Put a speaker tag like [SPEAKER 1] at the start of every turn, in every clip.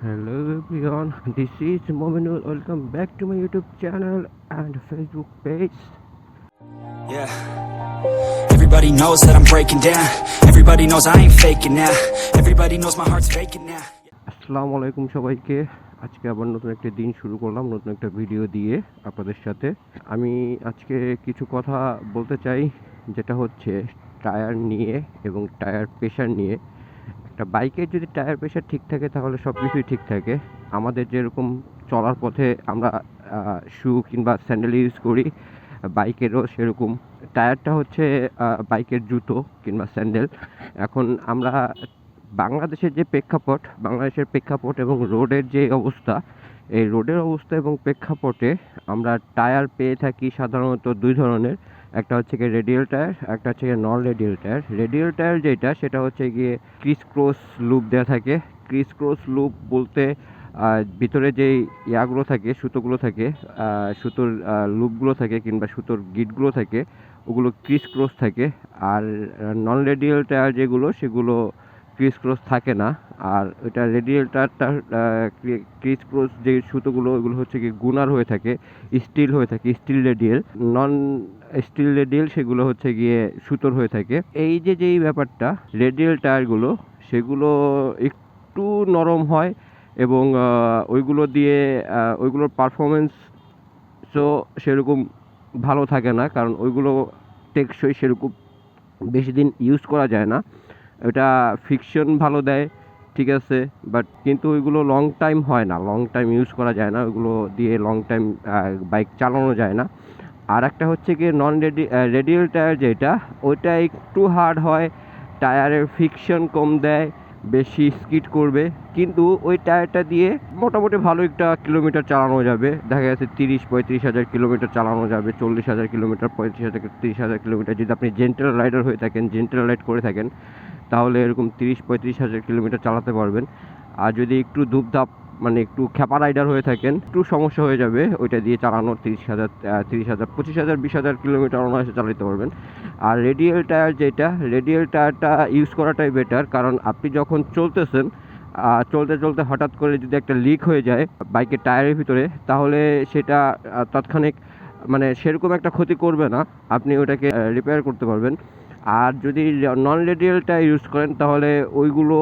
[SPEAKER 1] Hello everyone, this is Mominul. Welcome back to my YouTube channel and Facebook page.
[SPEAKER 2] Yeah. Everybody knows that I'm breaking down. Everybody knows I ain't faking now. Everybody knows my heart's faking now.
[SPEAKER 1] আসসালামু আলাইকুম সবাইকে আজকে আবার নতুন একটা দিন শুরু করলাম নতুন একটা ভিডিও দিয়ে আপনাদের সাথে আমি আজকে কিছু কথা বলতে চাই যেটা হচ্ছে টায়ার নিয়ে এবং টায়ার প্রেশার নিয়ে একটা বাইকের যদি টায়ার প্রেশার ঠিক থাকে, তাহলে সব কিছুই ঠিক থাকে। আমাদের যেরকম চলার পথে আমরা শু কিংবা স্যান্ডেল ইউজ করি, বাইকেরও সেরকম। টায়ারটা হচ্ছে বাইকের জুতো কিংবা স্যান্ডেল এখন আমরা বাংলাদেশের যে প্রেক্ষাপট, বাংলাদেশের প্রেক্ষাপট এবং রোডের যে অবস্থা, এই রোডের অবস্থা এবং প্রেক্ষাপটে আমরা টায়ার পেয়ে থাকি সাধারণত দুই ধরনের। একটা হচ্ছে গিয়ে রেডিয়াল টায়ার একটা হচ্ছে গিয়ে non radial tyre radial tyre যেটা, সেটা হচ্ছে গিয়ে ক্রিস ক্রস লুপ দেওয়া থাকে। ক্রিস ক্রস লুপ বলতে ভিতরে যে ইয়াগুলো থাকে, সুতোগুলো থাকে সুতোর লুপগুলো থাকে কিংবা সুতোর গিটগুলো থাকে, ওগুলো ক্রিস ক্রস থাকে। আর নন রেডিয়াল টায়ার যেগুলো, সেগুলো ক্রিস ক্রস থাকে না। আর ওইটা রেডিয়াল টায়ারটা ক্রিস ক্রস যে সুতোগুলো, ওগুলো হচ্ছে কি গুনার হয়ে থাকে স্টিল হয়ে থাকে steel radial non steel radial সেগুলো হচ্ছে গিয়ে সুতোর হয়ে থাকে। এই যে যেই ব্যাপারটা রেডিয়াল টায়ারগুলো সেগুলো একটু নরম হয় এবং ওইগুলো দিয়ে ওইগুলোর পারফরমেন্স সো সেরকম ভালো থাকে না, কারণ ওইগুলো টেকসই সেরকম বেশি দিন ইউজ করা যায় না। ওটা ফিকশন ভালো দেয় ঠিক আছে বাট কিন্তু ওইগুলো লং টাইম হয় না লং টাইম ইউজ করা যায় না, ওইগুলো দিয়ে লং টাইম বাইক চালানো যায় না। আর একটা হচ্ছে গিয়ে নন রেডি রেডিয়াল টায়ার যেটা, ওইটা একটু হার্ড হয় টায়ারের ফিকশন কম দেয়, বেশি স্কিড করবে, কিন্তু ওই টায়ারটা দিয়ে মোটামুটি ভালো একটা কিলোমিটার চালানো যাবে। দেখা যাচ্ছে তিরিশ, পঁয়ত্রিশ হাজার কিলোমিটার চালানো যাবে, চল্লিশ হাজার কিলোমিটার পঁয়ত্রিশ হাজার, তিরিশ হাজার কিলোমিটার যদি আপনি জেন্টাল রাইডার হয়ে থাকেন জেন্টাল রাইড করে থাকেন তাহলে এরকম তিরিশ পঁয়ত্রিশ হাজার কিলোমিটার চালাতে পারবেন। আর যদি একটু ধূপধাপ মানে একটু খ্যাপা রাইডার হয়ে থাকেন, একটু সমস্যা হয়ে যাবে, ওইটা দিয়ে চালানো তিরিশ হাজার তিরিশ হাজার, পঁচিশ হাজার, বিশ হাজার কিলোমিটার অনায়াসে চালাতে পারবেন। আর রেডিয়াল টায়ার যেটা, রেডিয়াল টায়ারটা ইউজ করাটাই বেটার কারণ আপনি যখন চলতেছেন চলতে চলতে হঠাৎ করে যদি একটা লিক হয়ে যায় বাইকের টায়ারের ভিতরে, তাহলে সেটা তাৎক্ষণিক মানে সেরকম একটা ক্ষতি করবে না। আপনি ওটাকে রিপেয়ার করতে পারবেন। আর যদি নন রেডিয়ালটা ইউজ করেন, তাহলে ওইগুলো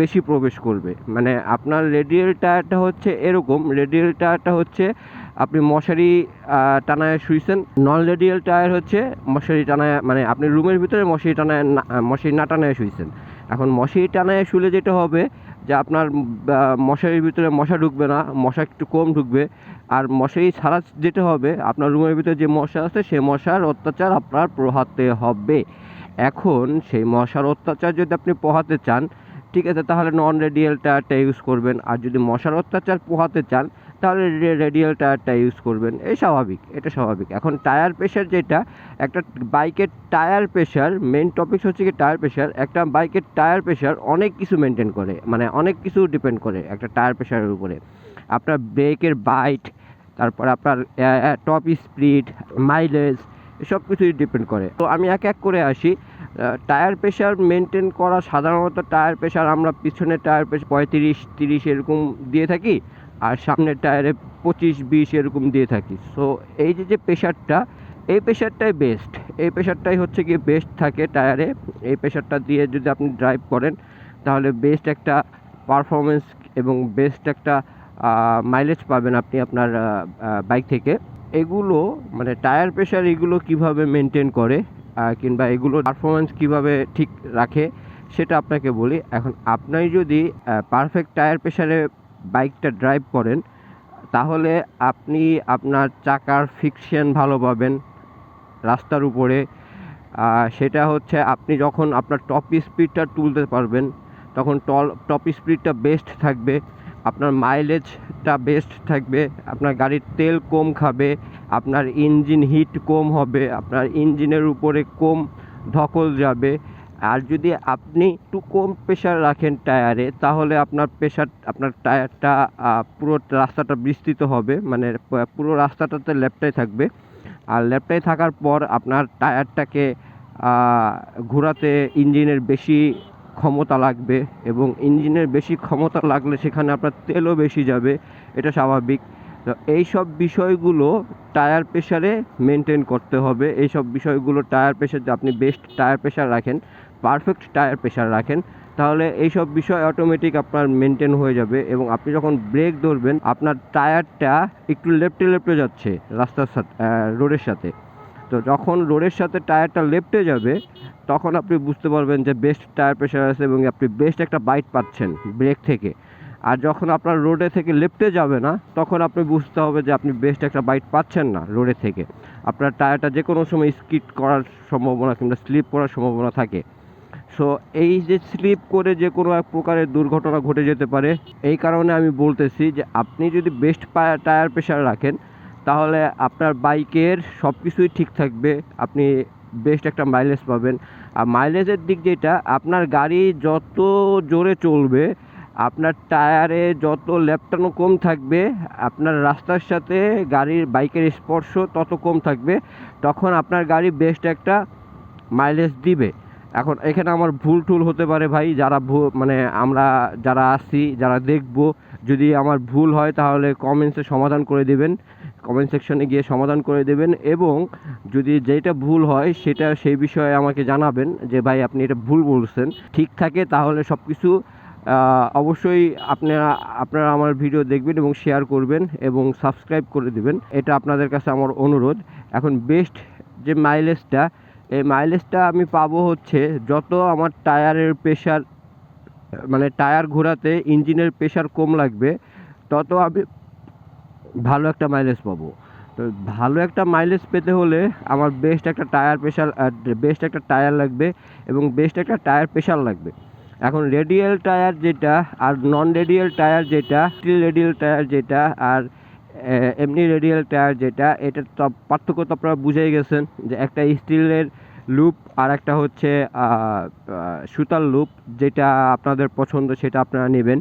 [SPEAKER 1] বেশি প্রবেশ করবে। মানে আপনার রেডিয়াল টায়ারটা হচ্ছে এরকম রেডিয়াল টায়ারটা হচ্ছে আপনি মশারি টানায় শুইছেন নন রেডিয়াল টায়ার হচ্ছে মশারি টানায় মানে আপনি রুমের ভিতরে মশারি টানায় মশারি না টানায় শুইছেন। এখন মশারি টানায় শুলে যেটা হবে যে আপনার মশারির ভিতরে মশা ঢুকবে না, মশা একটু কম ঢুকবে। আর মশারি ছাড়া যেটা হবে, আপনার রুমের ভিতরে যে মশা আছে, সে মশার অত্যাচার আপনার পোহাতে হবে। এখন সেই মশার অত্যাচার যদি আপনি পোহাতে চান, ঠিক আছে, তাহলে নন রেডিয়াল টায়ারটা ইউজ করবেন। আর যদি মশার অত্যাচার পোহাতে চান, তাহলে রেডিয়াল টায়ারটা ইউজ করবেন। এই স্বাভাবিক, এটা স্বাভাবিক। এখন টায়ার প্রেশার যেটা, একটা বাইকের টায়ার প্রেশার মেন টপিক হচ্ছে কি টায়ার প্রেশার একটা বাইকের টায়ার প্রেশার অনেক কিছু মেনটেন করে মানে অনেক কিছু ডিপেন্ড করে একটা টায়ার প্রেশারের উপরে। আপনার ব্রেকের বাইট তারপর আপনার টপ স্পিড মাইলেজ সব কিছুই ডিপেন্ড করে। তো আমি এক এক করে আসি। টায়ার প্রেশার মেনটেন করা সাধারণত টায়ার প্রেশার আমরা পিছনের টায়ার প্রেশার পঁয়ত্রিশ, তিরিশ এরকম দিয়ে থাকি আর সামনের টায়ারে পঁচিশ, বিশ এরকম দিয়ে থাকি। সো এই যে যে প্রেশারটা এই প্রেশারটাই বেস্ট এই প্রেশারটাই হচ্ছে গিয়ে বেস্ট থাকে টায়ারে এই প্রেশারটা দিয়ে যদি আপনি ড্রাইভ করেন, তাহলে বেস্ট একটা পারফরমেন্স এবং বেস্ট একটা মাইলেজ পাবেন আপনি আপনার বাইক থেকে। এগুলো মানে টায়ার প্রেশার এগুলো কীভাবে মেনটেন করে কিংবা এগুলোর পারফরমেন্স কীভাবে ঠিক রাখে, সেটা আপনাকে বলি। এখন আপনি যদি পারফেক্ট টায়ার প্রেশারে বাইকটা ড্রাইভ করেন, তাহলে আপনি আপনার চাকার ফিকশন ভালো পাবেন রাস্তার উপরে। সেটা হচ্ছে আপনি যখন আপনার টপ স্পিডটা তুলতে পারবেন, তখন টল টপ স্পিডটা বেস্ট থাকবে। আপনার মাইলেজটা বেস্ট থাকবে, আপনার গাড়ির তেল কম খাবে, আপনার ইঞ্জিন হিট কম হবে, আপনার ইঞ্জিনের উপরে কম ধকল যাবে। আর যদি আপনি একটু কম প্রেশার রাখেন টায়ারে তাহলে আপনার প্রেশার আপনার টায়ারটা পুরো রাস্তাটা বিস্তৃত হবে মানে পুরো রাস্তাটাতে লেফটাই থাকবে। আর লেফটাই থাকার পর আপনার টায়ারটাকে ঘোরাতে ইঞ্জিনের বেশি ক্ষমতা লাগবে এবং ইঞ্জিনের বেশি ক্ষমতা লাগলে সেখানে আপনার তেলও বেশি যাবে, এটা স্বাভাবিক। তো এইসব বিষয়গুলো টায়ার প্রেশারে মেনটেন করতে হবে। এই সব বিষয়গুলো টায়ার প্রেশার আপনি বেস্ট টায়ার প্রেশার রাখেন, পারফেক্ট টায়ার প্রেশার রাখেন, তাহলে এইসব বিষয় অটোমেটিক আপনার মেনটেন হয়ে যাবে এবং আপনি যখন ব্রেক ধরবেন, আপনার টায়ারটা একটু লেফটে লেফটে যাচ্ছে রাস্তার সাথে রোডের সাথে। তো যখন রোডের সাথে টায়ারটা লেফটে যাবে, তখন আপনি বুঝতে পারবেন যে বেস্ট টায়ার প্রেশার আছে এবং আপনি বেস্ট একটা বাইট পাচ্ছেন ব্রেক থেকে। আর যখন আপনার রোডে থেকে লেফটে যাবে না, তখন আপনি বুঝতে হবে যে আপনি বেস্ট একটা বাইট পাচ্ছেন না রোডে থেকে। আপনার টায়ারটা যে কোনো সময় স্কিড করার সম্ভাবনা কিংবা স্লিপ করার সম্ভাবনা থাকে। সো এই যে স্লিপ করে যে কোনো এক প্রকারের দুর্ঘটনা ঘটে যেতে পারে, এই কারণে আমি বলতেছি যে আপনি যদি বেস্ট টায়ার প্রেশার রাখেন তাহলে আপনার বাইকের সব কিছুই ঠিক থাকবে, আপনি বেস্ট একটা মাইলেজ পাবেন। আর মাইলেজের দিক যেটা, আপনার গাড়ি যত জোরে চলবে, আপনার টায়ারে যত ল্যাপটানো কম থাকবে, আপনার রাস্তার সাথে গাড়ির বাইকের স্পর্শ তত কম থাকবে, তখন আপনার গাড়ি বেস্ট একটা মাইলেজ দিবে। এখন এখানে আমার ভুল টুল হতে পারে ভাই, যারা মানে আমরা যারা আসছি যারা দেখব, যদি আমার ভুল হয় তাহলে কমেন্টসে সমাধান করে দেবেন। কমেন্ট সেকশনে গিয়ে সমাধান করে দেবেন এবং যদি যেটা ভুল হয় সেটা সেই বিষয়ে আমাকে জানাবেন যে, ভাই, আপনি এটা ভুল বলছেন। ঠিক থাকে তাহলে সব কিছু অবশ্যই আপনারা আপনারা আমার ভিডিও দেখবেন এবং শেয়ার করবেন এবং সাবস্ক্রাইব করে দেবেন। এটা আপনাদের কাছে আমার অনুরোধ। এখন বেস্ট যে মাইলেজটা এই মাইলেজটা আমি পাবো হচ্ছে যত আমার টায়ারের প্রেশার মানে টায়ার ঘোরাতে ইঞ্জিনের প্রেশার কম লাগবে, তত আমি ভালো একটা মাইলেজ পাবো। তো ভালো একটা মাইলেজ পেতে হলে আমার বেস্ট একটা টায়ার প্রেশার বেস্ট একটা টায়ার লাগবে এবং বেস্ট একটা টায়ার প্রেশার লাগবে। এখন রেডিয়াল টায়ার যেটা আর নন রেডিয়াল টায়ার যেটা স্টিল রেডিয়াল টায়ার যেটা আর এমনি রেডিয়াল টায়ার যেটা এটার তো পার্থক্য তো আপনারা বুঝেই গেছেন যে একটা স্টিলের লুপ আর একটা হচ্ছে সুতার লুপ যেটা আপনাদের পছন্দ সেটা আপনারা নেবেন।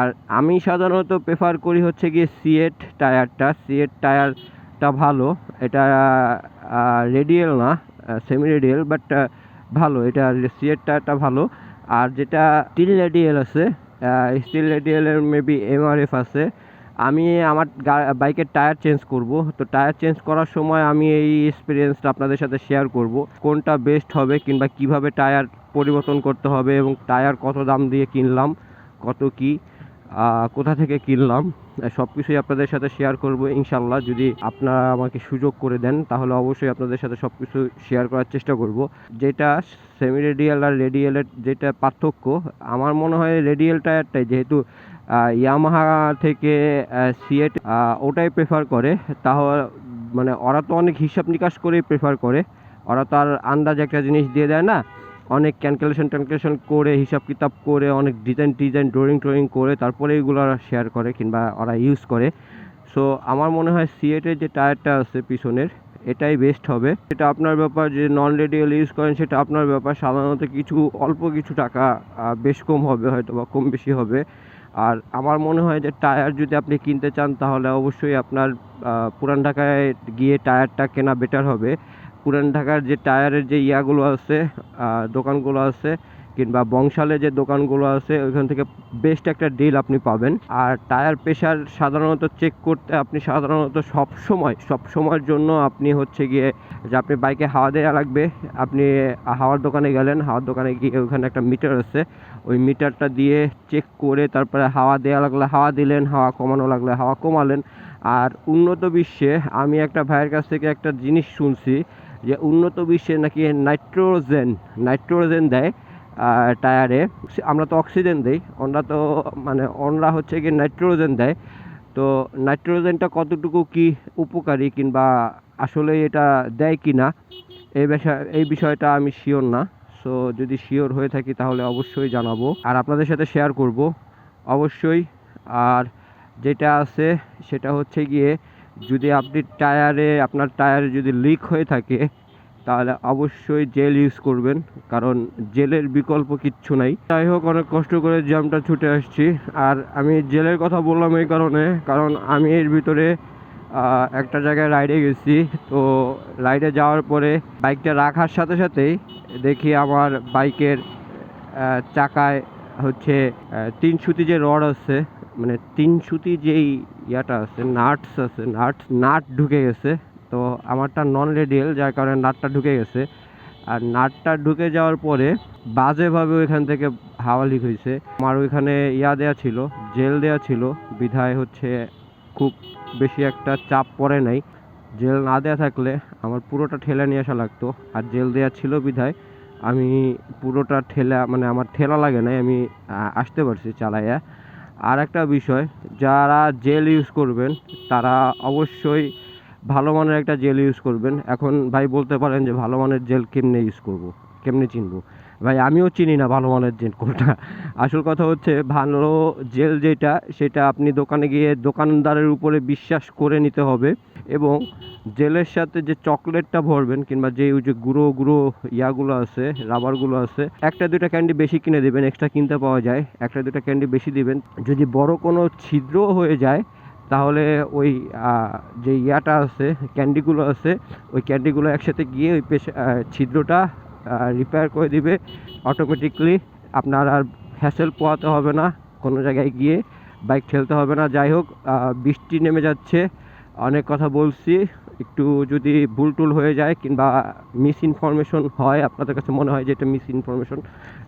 [SPEAKER 1] আর আমি সাধারণত প্রেফার করি হচ্ছে গিয়ে সিএট টায়ারটা সিএট টায়ারটা ভালো। এটা রেডিয়াল না সেমি রেডিয়াল বাট ভালো। এটা সিএট টায়ারটা ভালো। আর যেটা স্টিল রেডিয়াল আছে স্টিল রেডিয়ালের মেবি এমআরএফ আছে। আমি আমার বাইকের টায়ার চেঞ্জ করব। তো টায়ার চেঞ্জ করার সময় আমি এই এক্সপিরিয়েন্সটা আপনাদের সাথে শেয়ার করব। কোনটা বেস্ট হবে কিংবা কীভাবে টায়ার পরিবর্তন করতে হবে এবং টায়ার কত দাম দিয়ে কিনলাম, কত কি। কোথা থেকে কিনলাম সব কিছুই আপনাদের সাথে শেয়ার করব ইনশাল্লাহ। যদি আপনারা আমাকে সুযোগ করে দেন, তাহলে অবশ্যই আপনাদের সাথে সব কিছু শেয়ার করার চেষ্টা করব। যেটা সেমি রেডিয়াল আর রেডিয়ালের যেটা পার্থক্য, আমার মনে হয় রেডিয়াল টায়ারটাই, যেহেতু ইয়ামাহা থেকে সিএট ওটাই প্রেফার করে। তাহলে মানে ওরা তো অনেক হিসাব নিকাশ করেই প্রেফার করে। ওরা তো আর আন্দাজ একটা জিনিস দিয়ে দেয় না। অনেক ক্যালকুলেশন ট্যালকুলেশন করে, হিসাব কিতাব করে, অনেক ডিজাইন ডিজাইন ড্রয়িং ট্রয়িং করে, তারপরে এগুলো ওরা শেয়ার করে কিংবা ওরা ইউজ করে। সো আমার মনে হয় সিএটের যে টায়ারটা আছে পিছনের, এটাই বেস্ট হবে। এটা আপনার ব্যাপার যে নন রেডিয়াল ইউজ করেন, সেটা আপনার ব্যাপার। সাধারণত কিছু, অল্প কিছু টাকা বেশ কম হবে হয়তো বা, কম বেশি হবে। আর আমার মনে হয় যে টায়ার যদি আপনি কিনতে চান, তাহলে অবশ্যই আপনার পুরান ঢাকায় গিয়ে টায়ারটা কেনা বেটার হবে। পুরান ঢাকার যে টায়ারের যে ইয়াগুলো আছে দোকানগুলো আছে, কিংবা বংশালে যে দোকানগুলো আছে, ওইখান থেকে বেস্ট একটা ডিল আপনি পাবেন। আর টায়ার প্রেশার সাধারণত চেক করতে আপনি সাধারণত সব সময়, সব সময়ের জন্য আপনি হচ্ছে গিয়ে যে আপনি বাইকে হাওয়া দেওয়া লাগবে, আপনি হাওয়ার দোকানে গেলেন, হাওয়ার দোকানে গিয়ে ওইখানে একটা মিটার আছে। ওই মিটারটা দিয়ে চেক করে তারপরে হাওয়া দেওয়া লাগলে হাওয়া দিলেন, হাওয়া কমানো লাগলে হাওয়া কমালেন। আর উন্নত বিশ্বে আমি একটা ভাইয়ের কাছ থেকে একটা জিনিস শুনছি যে উন্নত বিশ্বে নাকি নাইট্রোজেন নাইট্রোজেন দেয় টায়ারে। আমরা তো অক্সিজেন দিই, ওনরা তো মানে ওনরা হচ্ছে কি নাইট্রোজেন দেয়। তো নাইট্রোজেনটা কতটুকু কি উপকারী কিংবা আসলে এটা দেয় কি না এই বিষয় এই বিষয়টা আমি শিওর না। সো যদি শিওর হয়ে থাকি তাহলে অবশ্যই জানাব। আর আপনাদের সাথে শেয়ার করব, অবশ্যই। আর যেটা আছে সেটা হচ্ছে গিয়ে যদি আপনি টায়ারে, আপনার টায়ারে যদি লিক হয়ে থাকে, তাহলে অবশ্যই জেল ইউজ করবেন, কারণ জেলের বিকল্প কিচ্ছু নাই। যাই হোক, অনেক কষ্ট করে জ্যামটা ছুটে আসছি। আর আমি জেলের কথা বললাম এই কারণে, কারণ আমি এর ভিতরে একটা জায়গায় রাইডে গেছি। তো রাইডে যাওয়ার পরে বাইকটা রাখার সাথে সাথেই দেখি আমার বাইকের চাকায় হচ্ছে তিন সুতি যে রড আছে মানে তিন সুতি যেই ইয়াটা আছে, নাটস আছে নাটস নাট ঢুকে গেছে। তো আমারটা নন রেডিয়াল যার কারণে নাটটা ঢুকে গেছে। আর নাটটা ঢুকে যাওয়ার পরে বাজেভাবে ওইখান থেকে হাওয়া লিক হয়েছে। আমার ওইখানে ইয়া দেয়া ছিল, জেল দেয়া ছিল। বিধায় হচ্ছে খুব বেশি একটা চাপ পড়ে নাই। জেল না দেয়া থাকলে আমার পুরোটা ঠেলা নিয়ে আসা লাগতো। আর জেল দেয়া ছিল বিধায়। আমি পুরোটা ঠেলা মানে আমার ঠেলা লাগে নাই, আমি আসতে পারছি চালাইয়া। আর একটা বিষয়, যারা জেল ইউজ করবেন, তারা অবশ্যই ভালো মানের একটা জেল ইউজ করবেন। এখন ভাই বলতে পারেন যে ভালো মানের জেল কেমনে ইউজ করব, কেমনে চিনবো? ভাই, আমিও চিনি না ভালো মানের জেল কোনটা। আসল কথা হচ্ছে, ভালো জেল যেটা, সেটা আপনি দোকানে গিয়ে দোকানদারের উপরে বিশ্বাস করে নিতে হবে এবং জেলের সাথে যে চকলেটটা ভরবেন কিংবা যে ওই যে গুঁড়ো গুঁড়ো ইয়াগুলো আছে, রাবারগুলো আছে, একটা দুইটা ক্যান্ডি বেশি কিনে দেবেন এক্সট্রা কিনতে পাওয়া যায়। একটা দুইটা ক্যান্ডি বেশি দিবেন। যদি বড় কোনো ছিদ্র হয়ে যায়, তাহলে ওই যে ইয়াটা আছে, ক্যান্ডিগুলো আছে, ওই ক্যান্ডিগুলো একসাথে গিয়ে ওই পেশ ছিদ্রটা রিপেয়ার করে দিবে। অটোমেটিকলি আপনার আর হ্যাসেল পোয়াতে হবে না। কোনো জায়গায় গিয়ে বাইক ঠেলতে হবে না। যাই হোক বৃষ্টি নেমে যাচ্ছে। অনেক কথা বলছি। একটু যদি ভুল টুল হয়ে যায় কিংবা মিস ইনফরমেশন হয়, আপনাদের কাছে মনে হয় যে এটা মিস ইনফরমেশন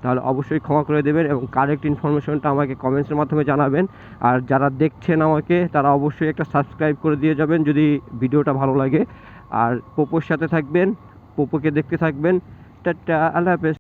[SPEAKER 1] তাহলে অবশ্যই ক্ষমা করে দেবেন এবং কারেক্ট ইনফরমেশনটা আমাকে কমেন্টসের মাধ্যমে জানাবেন। আর যারা দেখছেন আমাকে, তারা অবশ্যই একটা সাবস্ক্রাইব করে দিয়ে যাবেন যদি ভিডিওটা ভালো লাগে। আর পোপোর সাথে থাকবেন, পোপোকে দেখতে থাকবেন। টাটা, আল্লাহ হাফেজ।